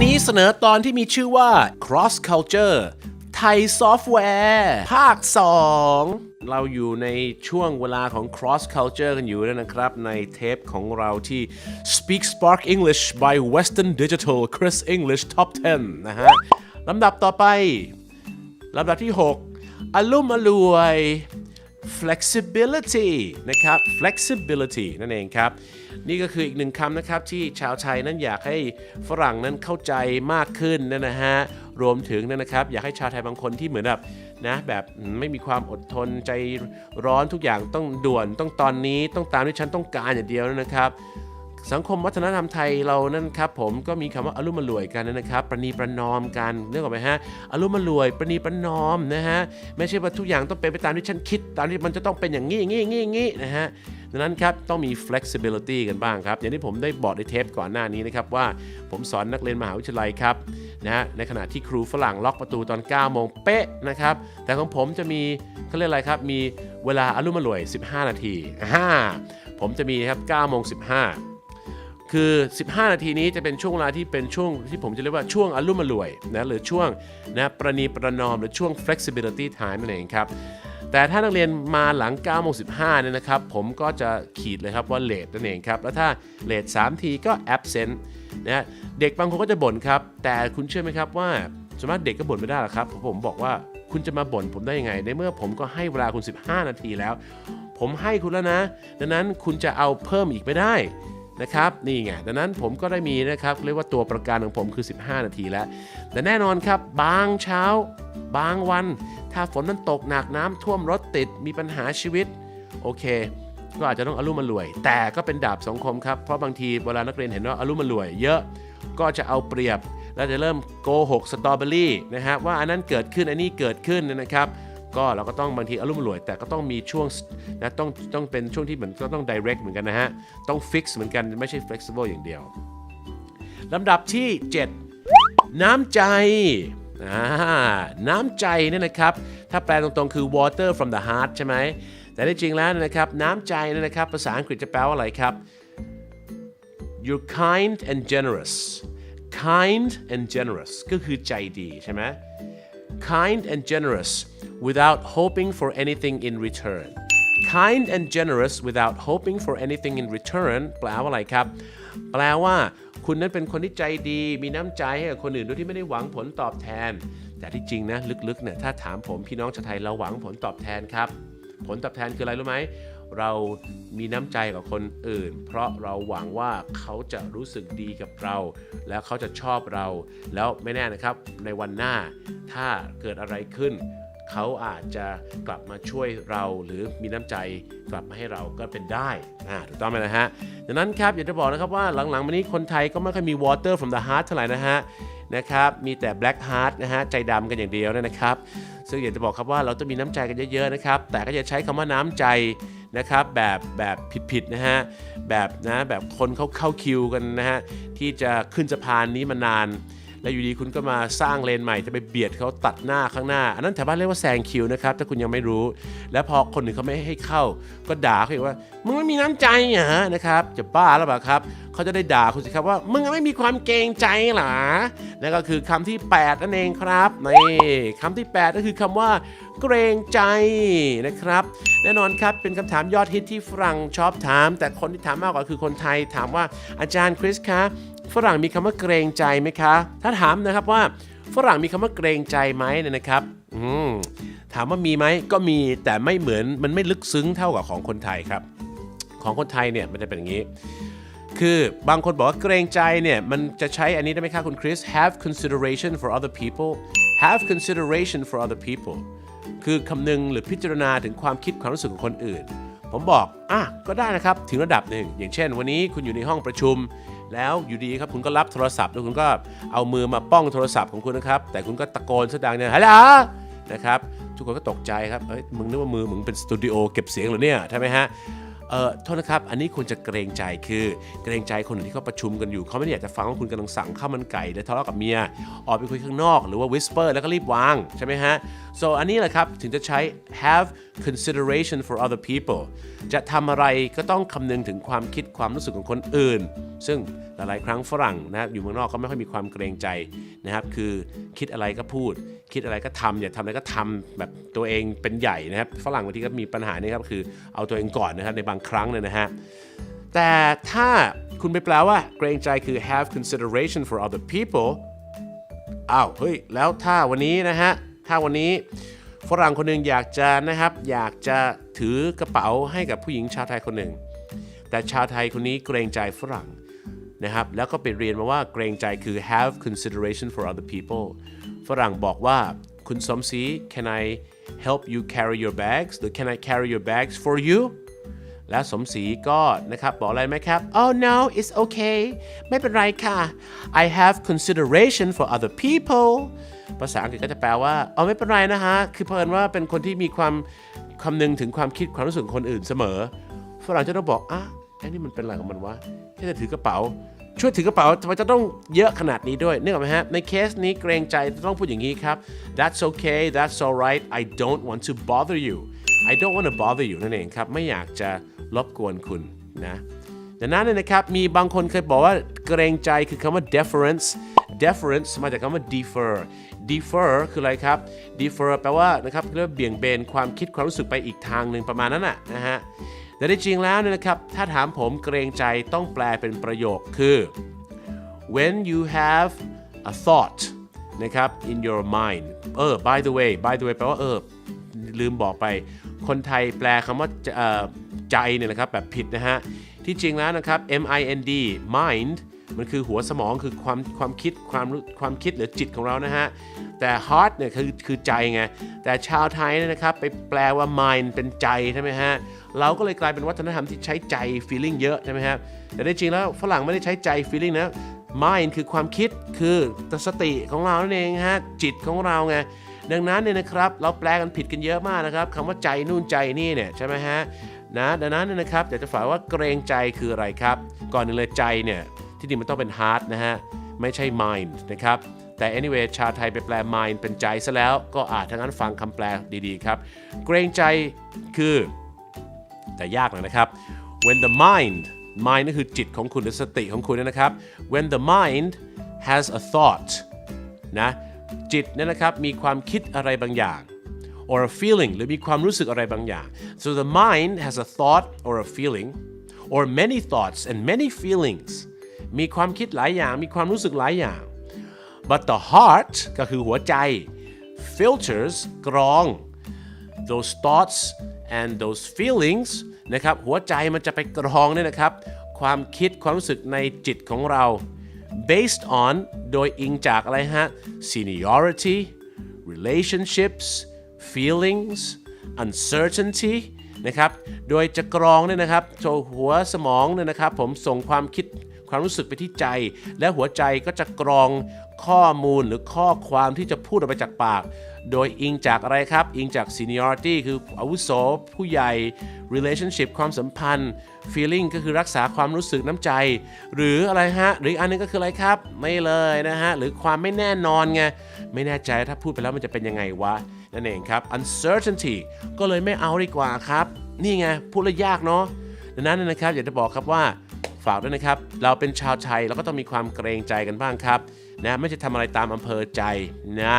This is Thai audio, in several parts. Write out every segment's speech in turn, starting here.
ันี้เสนอตอนที่มีชื่อว่า Cross Culture ไทยซอฟต์แวร์ ภาค 2 เราอยู่ในช่วงเวลาของ Cross Culture กันอยู่แล้วนะครับ ในเทปของเราที่ Speak Spark English by Western Digital Chris English Top 10 นะฮะลำดับต่อไปลำดับที่ 6อลุ่มอลวย flexibility นะครับ flexibility นั่นเองครับ นี่ก็คืออีกหนึ่งคำนะครับที่ชาวไทยนั้นอยากให้ฝรั่งนั้นเข้าใจมากขึ้นนะนะฮะ รวมถึงนะครับ อยากให้ชาวไทยบางคนที่เหมือนแบบนะแบบไม่มีความอดทนใจร้อนทุกอย่างต้องด่วนต้องตอนนี้ต้องตามที่ฉันต้องการอย่างเดียวนะครับ สังคมวัฒนธรรมไทยเรานั่นครับผมก็มีคำว่าอารมณ์มารวยกันนะครับ ประนีประนอมกันเรื่องออกไหมฮะอารมณ์มารวย ประนีประนอมนะฮะไม่ใช่ว่าทุกอย่างต้องเป็นไปตามที่ฉันคิด ตามที่มันจะต้องเป็นอย่างนี้อย่างนี้อย่างนี้อย่างนี้นะฮะดังนั้นครับต้องมี flexibility กันบ้างครับ อย่างที่ผมได้บอกในเทปก่อนหน้านี้นะครับว่าผมสอนนักเรียนมหาวิทยาลัยครับนะฮะในขณะที่ครูฝรั่งล็อกประตูตอน9โมงเป๊ะนะครับแต่ของผมจะมีเขาเรียกอะไรครับมีเวลาอารมณ์มารวย 15 นาทีอ่าผมจะมีครับ9โมง15 คือ 15 นาทีนี้จะเป็นช่วงเวลาที่เป็นช่วงที่ผมจะเรียกว่าช่วงอารมณ์มารวยนะหรือช่วงนะประนีประนอมหรือช่วง flexibility time นั่นเองครับแต่ถ้านักเรียนมาหลัง9โมง15เนี่ยนะครับ ผมก็จะขีดเลยครับว่า late นั่นเองครับ แล้วถ้า late 3ทีก็ absent นะเด็กบางคนก็จะบ่นครับ แต่คุณเชื่อไหมครับว่าส่วนมากเด็กก็บ่นไม่ได้หรอกครับเพราะผมบอกว่าคุณจะมาบ่นผมได้ยังไง ในเมื่อผมก็ให้เวลาคุณ 15 นาทีแล้ว ผมให้คุณแล้วนะ ดังนั้นคุณจะเอาเพิ่มอีกไม่ได้ นะครับนี่ไงดังนั้นผมก็ได้มีนะครับเรียกว่าตัวประกันของผมคือ 15 นาทีแล้ว แต่แน่นอนครับบางเช้า บางวัน ถ้าฝนมันตกหนักน้ำท่วมรถติดมีปัญหาชีวิตโอเค ก็อาจจะต้องอารมณ์มารวย แต่ก็เป็นดาบสองคมครับเพราะบางทีเวลานักเรียนเห็นว่าอารมณ์มารวย เยอะก็จะเอาเปรียบแล้วจะเริ่มโกหกสตรอเบอรี่นะฮะว่าอันนั้นเกิดขึ้นอันนี้เกิดขึ้นนะครับ ก็เราก็ต้องบางทีอารมณ์รวย แต่ก็ต้องมีช่วงนะต้องต้องเป็นช่วงที่เหมือนก็ต้อง direct เหมือนกันนะฮะ ต้อง fix เหมือนกันไม่ใช่ flexible อย่างเดียวลำดับที่ 7 น้ำใจน้ำใจเนี่ยนะครับ ถ้าแปลตรงๆคือ water from the heart ใช่ไหม แต่ที่จริงแล้วนะครับน้ำใจเนี่ยนะครับ ภาษาอังกฤษจะแปลว่าอะไรครับ you're kind and generous kind and generous ก็คือใจดีใช่ไหม kind and generous without hoping for anything in return kind and generous without hoping for anything in return แปลว่าอะไรครับ แปลว่า คุณนั้นเป็นคนที่ใจดี มีน้ำใจให้กับคนอื่นโดยที่ไม่ได้หวังผลตอบแทน แต่ที่จริงนะ ลึกๆเนี่ยถ้าถามผมพี่น้องชาวไทยเราหวังผลตอบแทนครับ ผลตอบแทนคืออะไรรู้ไหม เรามีน้ำใจกับคนอื่น เพราะเราหวังว่าเขาจะรู้สึกดีกับเรา แล้วเขาจะชอบเรา แล้วไม่แน่นะครับ ในวันหน้าถ้าเกิดอะไรขึ้น เขาอาจจะกลับมาช่วยเราหรือมีน้ำใจกลับมาให้เราก็เป็นได้ถูกต้องไหมนะฮะดังนั้นครับอยากจะบอกนะครับว่าหลังๆมานี้คนไทยก็ไม่ค่อยมี water from the heart เท่าไหร่นะฮะนะครับมีแต่ black heart นะฮะใจดำกันอย่างเดียวนะครับ ซึ่งอยากจะบอกครับว่าเราต้องมีน้ำใจกันเยอะๆนะครับแต่ก็จะใช้คำว่าน้ำใจนะครับแบบแบบผิดๆนะฮะแบบนะแบบคนเขาเข้าคิวกันนะฮะที่จะขึ้นสะพานนี้มานาน แล้วอยู่ดีคุณก็มาสร้างเลนใหม่จะไปเบียดเขาตัดหน้าข้างหน้า อันนั้นแถวบ้านเรียกว่าแซงคิวนะครับถ้าคุณยังไม่รู้ แล้วพอคนอื่นเขาไม่ให้เข้า ก็ด่าเขาอีกว่ามึงไม่มีน้ำใจเหรอนะครับจะบ้าหรือเปล่าครับเขาจะได้ด่าคุณสิครับว่ามึงไม่มีความเกรงใจหรอนั่นก็คือคำที่ 8 นั่นเองครับนี่คำที่ 8 ก็คือคำว่าเกรงใจนะครับ แน่นอนครับเป็นคำถามยอดฮิตที่ฝรั่งชอบถาม แต่คนที่ถามมากกว่าคือคนไทยถามว่าอาจารย์คริสคะ ฝรั่งมีคำว่าเกรงใจไหมคะ ถ้าถามนะครับว่าฝรั่งมีคำว่าเกรงใจไหมเนี่ยนะครับ อืมถามว่ามีไหมก็มีแต่ไม่เหมือนมันไม่ลึกซึ้งเท่ากับของคนไทยครับ ของคนไทยเนี่ยมันจะเป็นอย่างนี้ คือบางคนบอกว่าเกรงใจเนี่ยมันจะใช้อันนี้ได้ไหมครับคุณคริส have consideration for other people have consideration for other people คือคำนึงหรือพิจารณาถึงความคิดความรู้สึกของคนอื่น ผมบอกอะก็ได้นะครับถึงระดับหนึ่งอย่างเช่น วันนี้คุณอยู่ในห้องประชุม แล้วอยู่ดีครับคุณก็รับโทรศัพท์แล้วคุณก็เอามือมาป้องโทรศัพท์ของคุณนะครับ แต่คุณก็ตะโกนแสดงเนี่ยฮัลโหลนะครับทุกคนก็ตกใจครับเอ้ยมึงนึกว่ามือมึงเป็นสตูดิโอเก็บเสียงหรอเนี่ยใช่ไหมฮะเออโทษนะครับ อันนี้ควรจะเกรงใจคือ เกรงใจคนอื่นที่เขาประชุมกันอยู่ เขาไม่ได้อยากจะฟังว่าคุณกำลังสั่งข้าวมันไก่หรือทะเลาะกับเมีย ออกไปคุยข้างนอกหรือว่า whisper แล้วก็รีบวางใช่ไหมฮะ so อันนี้แหละครับ ถึงจะใช้ have consideration for other people จะทำอะไรก็ต้องคำนึงถึงความคิดความรู้สึกของคนอื่น ซึ่งหลายๆ ครั้งฝรั่งนะครับอยู่เมืองนอกก็ไม่ค่อยมีความเกรงใจนะครับ คือคิดอะไรก็พูด คิดอะไรก็ทำอย่าทำอะไรก็ทำแบบตัวเองเป็นใหญ่นะครับ ฝรั่งบางทีก็มีปัญหานี่ครับคือเอาตัวเองก่อนนะครับในบางครั้งเนี่ยนะฮะแต่ถ้าคุณไปแปลว่าเกรงใจคือ have consideration for other people อ้าวเฮ้ยแล้วถ้าวันนี้นะฮะ ถ้าวันนี้ฝรั่งคนหนึ่งอยากจะนะครับ อยากจะถือกระเป๋าให้กับผู้หญิงชาวไทยคนหนึ่ง แต่ชาวไทยคนนี้เกรงใจฝรั่งนะครับ แล้วก็ไปเรียนมาว่าเกรงใจคือ have consideration for other people ฝรั่งบอกว่าคุณสมศรี can I help you carry your bags หรือ can I carry your bags for you และสมศรีก็นะครับบอกอะไรไหมครับ oh no it's okay ไม่เป็นไรค่ะ I have consideration for other people ภาษาอังกฤษก็จะแปลว่าเอ๋อไม่เป็นไรนะฮะ คือเพิ่นว่าเป็นคนที่มีความคำนึงถึงความคิดความรู้สึกคนอื่นเสมอ ฝรั่งจะต้องบอกอะไอ้นี่มันเป็นอะไรของมันวะแค่จะถือกระเป๋า ช่วยถือกระเป๋าทำไมจะต้องเยอะขนาดนี้ด้วยนึกออกไหมฮะ ในเคสนี้เกรงใจต้องพูดอย่างนี้ครับ that's okay that's alright I don't want to bother you I don't want to bother you นั่นเองครับ ไม่อยากจะรบกวนคุณนะดังนั้นนะครับ มีบางคนเคยบอกว่าเกรงใจคือคำว่า deference deference มาจากคำว่า defer defer คืออะไรครับ defer แปลว่านะครับเรียกว่าเบี่ยงเบนความคิดความรู้สึกไปอีกทางหนึ่งประมาณนั้นน่ะนะฮะแต่ที่จริงแล้วเนี่ยนะครับ ถ้าถามผมเกรงใจต้องแปลเป็นประโยคคือ when you have a thought นะครับ in your mind เออ by the way by the way แปลว่าเออ ลืมบอกไป คนไทยแปลคำว่าใจเนี่ยนะครับแบบผิดนะฮะ ที่จริงแล้วนะครับ M I N D mind มันคือหัวสมองคือความความคิดความความคิดหรือจิตของเรานะฮะ แต่ heart เนี่ยคือคือใจไง แต่ชาวไทยเนี่ยนะครับไปแปลว่า mind เป็นใจใช่ไหมฮะ เราก็เลยกลายเป็นวัฒนธรรมที่ใช้ใจ feeling เยอะใช่ไหมครับ แต่ในจริงแล้วฝรั่งไม่ได้ใช้ใจ feeling นะ mind คือความคิดคือสติของเรานั่นเองฮะจิตของเราไงดังนั้นเนี่ยนะครับเราแปลกันผิดกันเยอะมากนะครับคำว่าใจนู่นใจนี่เนี่ยใช่ไหมฮะนะดังนั้นเนี่ยนะครับอยากจะฝากว่าเกรงใจคืออะไรครับ ก่อนหนึ่งเลยใจเนี่ย ที่จริงมันต้องเป็น heart นะฮะ ไม่ใช่ mind นะครับ แต่ anyway ชาไทยไปแปล mind เป็นใจซะแล้ว ก็อาจทั้งนั้นฟังคำแปลดีๆครับ เกรงใจคือ แต่ยากหน่อยนะครับ when the mind mind ก็คือจิตของคุณหรือสติของคุณนะครับ when the mind has a thought นะจิตเนี่ยนะครับมีความคิดอะไรบางอย่าง or a feeling หรือมีความรู้สึกอะไรบางอย่าง so the mind has a thought or a feeling or many thoughts and many feelings มีความคิดหลายอย่าง มีความรู้สึกหลายอย่าง but the heart ก็คือหัวใจ filters กรอง those thoughts and those feelings นะครับหัวใจมันจะไปกรองเนี่ยนะครับ ความคิดความรู้สึกในจิตของเรา based on โดยอิงจากอะไรฮะ seniority relationships feelings uncertainty นะครับ โดยจะกรองเนี่ยนะครับโจหัวสมองเนี่ยนะครับ ผมส่งความคิด ความรู้สึกไปที่ใจ และหัวใจก็จะกรองข้อมูลหรือข้อความที่จะพูดออกไปจากปาก โดยอิงจากอะไรครับ อิงจาก seniority คืออาวุโสผู้ใหญ่ relationship ความสัมพันธ์ feeling ก็คือรักษาความรู้สึกน้ำใจ หรืออะไรฮะ หรืออกอันนึงก็คืออะไรครับ ไม่เลยนะฮะ หรือความไม่แน่นอนไง ไม่แน่ใจถ้าพูดไปแล้วมันจะเป็นยังไงวะ นั่นเองครับ uncertainty ก็เลยไม่เอาดีกว่าครับ นี่ไง พูดแล้วยากเนาะดังนั้นนะครับอยากจะบอกครับว่า ฝากด้วยนะครับ เราเป็นชาวไทยเราก็ต้องมีความเกรงใจกันบ้างครับนะไม่ใช่ทำอะไรตามอำเภอใจนะ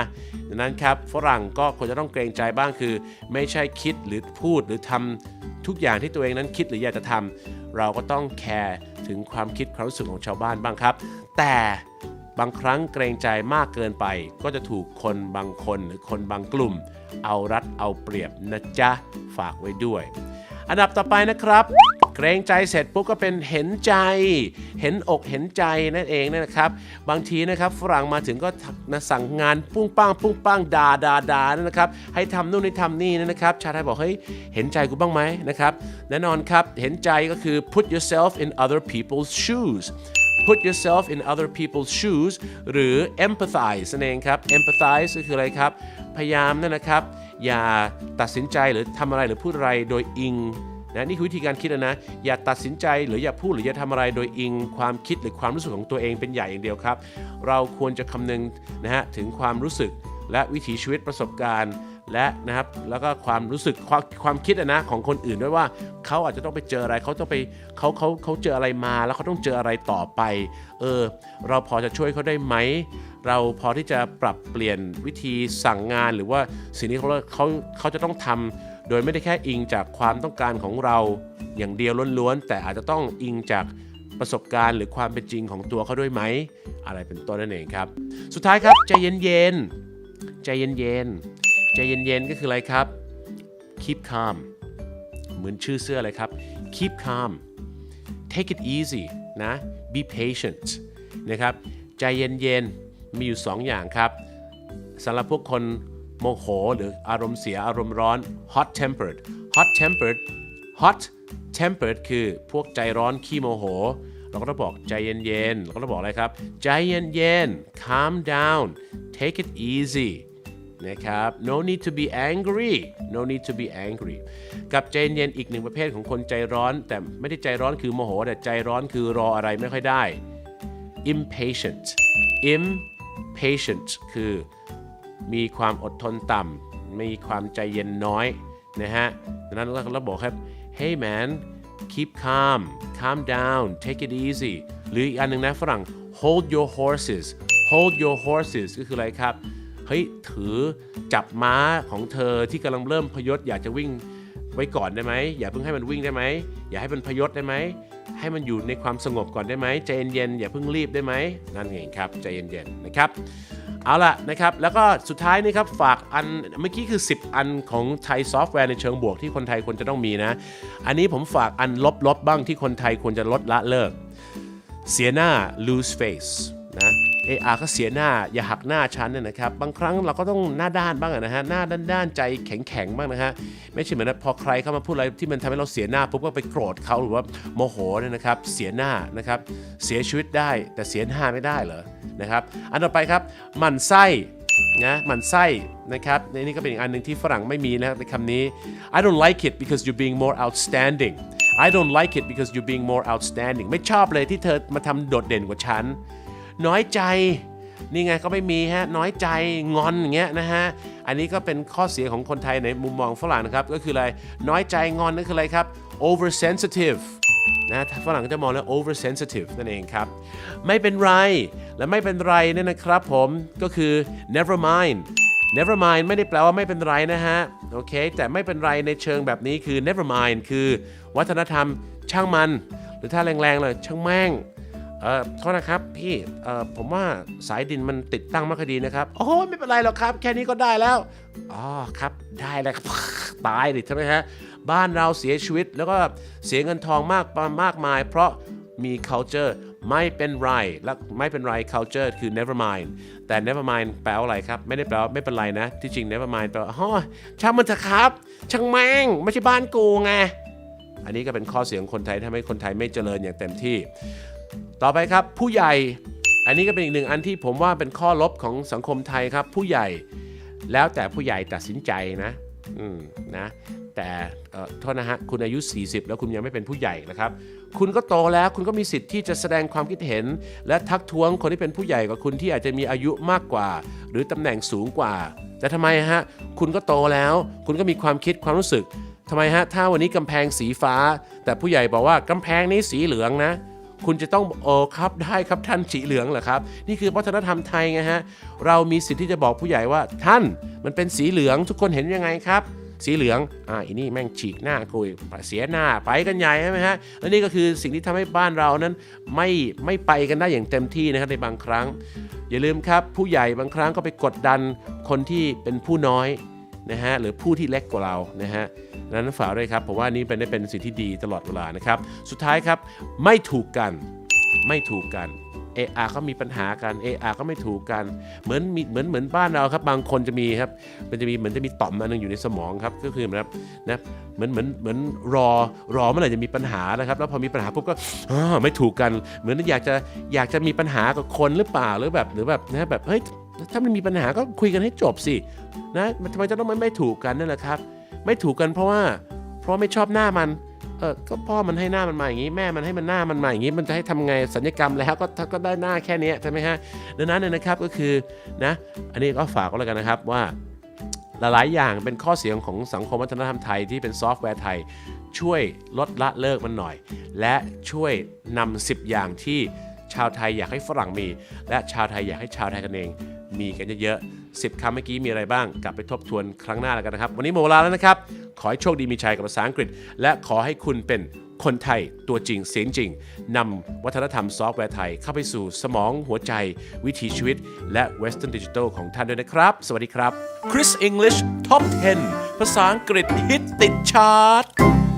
ดังนั้นครับฝรั่งก็ควรจะต้องเกรงใจบ้างคือ ไม่ใช่คิดหรือพูดหรือทำทุกอย่างที่ตัวเองนั้นคิดหรืออยากจะทำเราก็ต้องแคร์ถึงความคิดความรู้สึกของชาวบ้านบ้างครับ แต่บางครั้งเกรงใจมากเกินไป ก็จะถูกคนบางคนหรือคนบางกลุ่ม เอารัดเอาเปรียบนะจ๊ะฝากไว้ด้วย อันดับต่อไปนะครับ เกรงใจเสร็จปุ๊บก็เป็นเห็นใจ เห็นอกเห็นใจนั่นเองนะครับ บางทีนะครับฝรั่งมาถึงก็สั่งงานปุ้งปังปุ้งปังด่าด่าด่านะครับให้ทำนู่นให้ทำนี่นะครับ ชาไทยบอกเฮ้ยเห็นใจกูบ้างไหมนะครับแน่นอนครับเห็นใจก็คือ put yourself in other people's shoes put yourself in other people's shoes หรือ empathize นั่นเองครับ empathize ก็คืออะไรครับ พยายามนั่นนะครับ อย่าตัดสินใจหรือทำอะไรหรือพูดอะไรโดยอิง นะนี่คือวิธีการคิดนะ อย่าตัดสินใจหรืออย่าพูดหรืออย่าทำอะไรโดยอิงความคิดหรือความรู้สึกของตัวเองเป็นใหญ่อย่างเดียวครับ เราควรจะคำนึงนะฮะถึงความรู้สึกและวิถีชีวิตประสบการณ์และนะครับแล้วก็ความรู้สึกความความคิดอะนะของคนอื่นด้วยว่าเขาอาจจะต้องไปเจออะไรเขาต้องไปเขาเขาเขาเจออะไรมาแล้วเขาต้องเจออะไรต่อไปเออเราพอจะช่วยเขาได้ไหม เราพอที่จะปรับเปลี่ยนวิธีสั่งงานหรือว่าสิ่งที่เขาเขาเขาจะต้องทำ โดยไม่ได้แค่อิงจากความต้องการของเรา อย่างเดียวล้วนๆ แต่อาจจะต้องอิงจากประสบการณ์หรือความเป็นจริงของตัวเขาด้วยไหม อะไรเป็นต้นนั่นเองครับ สุดท้ายครับใจเย็นๆ ใจเย็นๆ ใจเย็นๆ ก็คืออะไรครับ keep calm เหมือนชื่อเสื้อเลยครับ keep calm take it easy นะ be patient นะครับ ใจเย็นๆ มีอยู่ 2 อย่างครับสำหรับพวกคน โมโห หรืออารมณ์เสียอารมณ์ร้อน hot tempered hot tempered hot tempered คือพวกใจร้อนขี้โมโห เราก็ต้องบอกใจเย็นๆเราก็ต้องบอกอะไรครับ ใจเย็นๆ calm down take it easy นะครับ no need to be angry no need to be angry กับใจเย็นๆอีกหนึ่งประเภทของคนใจร้อน แต่ไม่ได้ใจร้อนคือโมโห แต่ใจร้อนคือรออะไรไม่ค่อยได้ impatient impatient คือ มีความอดทนต่ำมีความใจเย็นน้อยนะฮะดังนั้นเราเราบอกครับ hey man keep calm calm down take it easy หรืออีกอันหนึ่งนะฝรั่ง hold your horses hold your horses ก็คืออะไรครับ เฮ้ย ถือจับม้าของเธอที่กำลังเริ่มพยศอยากจะวิ่งไว้ก่อนได้ไหม อย่าเพิ่งให้มันวิ่งได้ไหม อย่าให้มันพยศได้ไหม ให้มันอยู่ในความสงบก่อนได้ไหม ใจเย็นๆ อย่าเพิ่งรีบได้ไหม นั่นเองครับ ใจเย็นๆ นะครับ เอาล่ะนะครับ แล้วก็สุดท้ายนี่ครับ ฝากอันเมื่อกี้คือ 10 อันของไทยซอฟต์แวร์ในเชิงบวกที่คนไทยควรจะต้องมีนะ อันนี้ผมฝากอันลบๆบ้างที่คนไทยควรจะลดละเลิก เสียหน้า lose face นะเออาก็เสียหน้าอย่าหักหน้าฉันเนี่ยนะครับ บางครั้งเราก็ต้องหน้าด้านบ้างนะฮะหน้าด้านๆใจแข็งๆบ้างนะฮะไม่ใช่เหมือนพอใครเข้ามาพูดอะไรที่มันทำให้เราเสียหน้าปุ๊บก็ไปโกรธเขาหรือว่าโมโหเนี่ยนะครับเสียหน้านะครับเสียชีวิตได้แต่เสียหน้าไม่ได้เหรอ นะครับ อันต่อไปครับมันไส้นะมันไส้นะครับในนี่ก็เป็นอีกอันหนึ่งที่ฝรั่งไม่มีนะครับในคำนี้ I don't like it because you're being more outstanding I don't like it because you're being more outstanding ไม่ชอบเลยที่เธอมาทำโดดเด่นกว่าฉัน น้อยใจนี่ไงก็ไม่มีฮะน้อยใจงอนอย่างเงี้ยนะฮะอันนี้ก็เป็นข้อเสียของคนไทยในมุมมองฝรั่งนะครับก็คืออะไรน้อยใจงอนนั่นคืออะไรครับ oversensitive นะฝรั่งจะมองแล้ว oversensitive นั่นเองครับ ไม่เป็นไร และไม่เป็นไรเนี่ยนะครับผมก็คือ never mind never mind ไม่ได้แปลว่าไม่เป็นไรนะฮะ โอเค แต่ไม่เป็นไรในเชิงแบบนี้คือ never mind คือวัฒนธรรมช่างมัน หรือถ้าแรงๆเลยช่างแม่ง เอ่อโทษนะครับพี่ เอ่อผมว่าสายดินมันติดตั้งม่ค่อยดีนะครับ โอ้ไม่เป็นไรหรอกครับ แค่นี้ก็ได้แล้ว อ๋อครับได้แล้วตายดิใช่ไหมฮะ บ้านเราเสียชีวิต แล้วก็เสียเงินทองมากมากมาย เพราะมี culture ไม่เป็นไรและไม่เป็นไร culture คือ never mind แต่ never mind แปลว่าอะไรครับ ไม่ได้แปลว่าไม่เป็นไรนะ ที่จริง never mind แปลว่าอ๋อช่างมันเถอะครับ ช่างแม่งไม่ใช่บ้านกูไง อันนี้ก็เป็นข้อเสียของคนไทยทำให้คนไทยไม่เจริญอย่างเต็มที่ ต่อไปครับผู้ใหญ่ อันนี้ก็เป็นอีกหนึ่งอันที่ผมว่าเป็นข้อลบของสังคมไทยครับ ผู้ใหญ่ แล้วแต่ผู้ใหญ่ตัดสินใจนะ อืมนะ แต่โทษนะฮะคุณอายุ 40 แล้วคุณยังไม่เป็นผู้ใหญ่นะครับ คุณก็โตแล้วคุณก็มีสิทธิ์ที่จะแสดงความคิดเห็น และทักท้วงคนที่เป็นผู้ใหญ่กว่าคุณที่อาจจะมีอายุมากกว่า หรือตำแหน่งสูงกว่า แต่ทำไมฮะคุณก็โตแล้ว คุณก็มีความคิดความรู้สึกทำไมฮะถ้าวันนี้กำแพงสีฟ้า แต่ผู้ใหญ่บอกว่ากำแพงนี้สีเหลืองนะคุณจะต้องโอ้ครับได้ครับท่านสีเหลืองเหรอครับ นี่คือวัฒนธรรมไทยไงฮะ เรามีสิทธิ์ที่จะบอกผู้ใหญ่ว่าท่านมันเป็นสีเหลืองทุกคนเห็นยังไงครับ สีเหลืองอ่าอีนี่แม่งฉีกหน้าคุยเสียหน้าไปกันใหญ่ใช่ไหมฮะและนี่ก็คือสิ่งที่ทำให้บ้านเรานั้นไม่ไม่ไปกันได้อย่างเต็มที่นะครับในบางครั้ง อย่าลืมครับผู้ใหญ่บางครั้งก็ไปกดดันคนที่เป็นผู้น้อยนะฮะหรือผู้ที่เล็กกว่าเรานะฮะนั้นฝากด้วยครับผมว่านี่เป็นได้เป็นสิ่งที่ดีตลอดเวลานะครับ สุดท้ายครับไม่ถูกกันไม่ถูกกัน เออาก็มีปัญหากันเออาก็ไม่ถูกกัน เหมือนมีเหมือนเหมือนบ้านเราครับ บางคนจะมีครับ มันจะมีเหมือนจะมีต่อมอันหนึงอยู่ในสมองครับ ก็คือแบบนะเหมือนเหมือนเหมือนรอรอเมื่อไหร่จะมีปัญหานะครับ แล้วพอมีปัญหาปุ๊บก็ไม่ถูกกัน เหมือนอยากจะอยากจะมีปัญหากับคนหรือเปล่าหรือแบบหรือแบบนะแบบเฮ้ยถ้ามันมีปัญหาก็คุยกันให้จบสินะทำไมจะต้องไม่ไม่ถูกกันนั่นแหละครับ ไม่ถูกกันเพราะว่า เพราะไม่ชอบหน้ามัน เออก็พ่อมันให้หน้ามันมาอย่างนี้แม่มันให้มันหน้ามันมาอย่างนี้มันจะให้ทำไงสัญญกรรมแล้วก็ก็ได้หน้าแค่นี้ใช่ไหมฮะดังนั้นเนี่ยนะครับก็คือนะอันนี้ก็ฝากก็แล้วกันนะครับว่าหลายๆอย่างเป็นข้อเสียของสังคมวัฒนธรรมไทยที่เป็นซอฟต์แวร์ไทย ช่วยลดละเลิกมันหน่อย และช่วยนำ10 อย่างที่ชาวไทยอยากให้ฝรั่งมี และชาวไทยอยากให้ชาวไทยกันเองมีกันเยอะๆ 10 คำเมื่อกี้มีอะไรบ้าง กลับไปทบทวนครั้งหน้าแล้วกันนะครับ วันนี้หมดเวลาแล้วนะครับ ขอให้โชคดีมีชัยกับภาษาอังกฤษ และขอให้คุณเป็นคนไทยตัวจริงเสียงจริงนำวัฒนธรรมซอฟต์แวร์ไทยเข้าไปสู่สมองหัวใจ วิถีชีวิต และ Western Digital ของท่านด้วยนะครับ สวัสดีครับ Chris English Top 10 ภาษาอังกฤษฮิตติดชาร์ต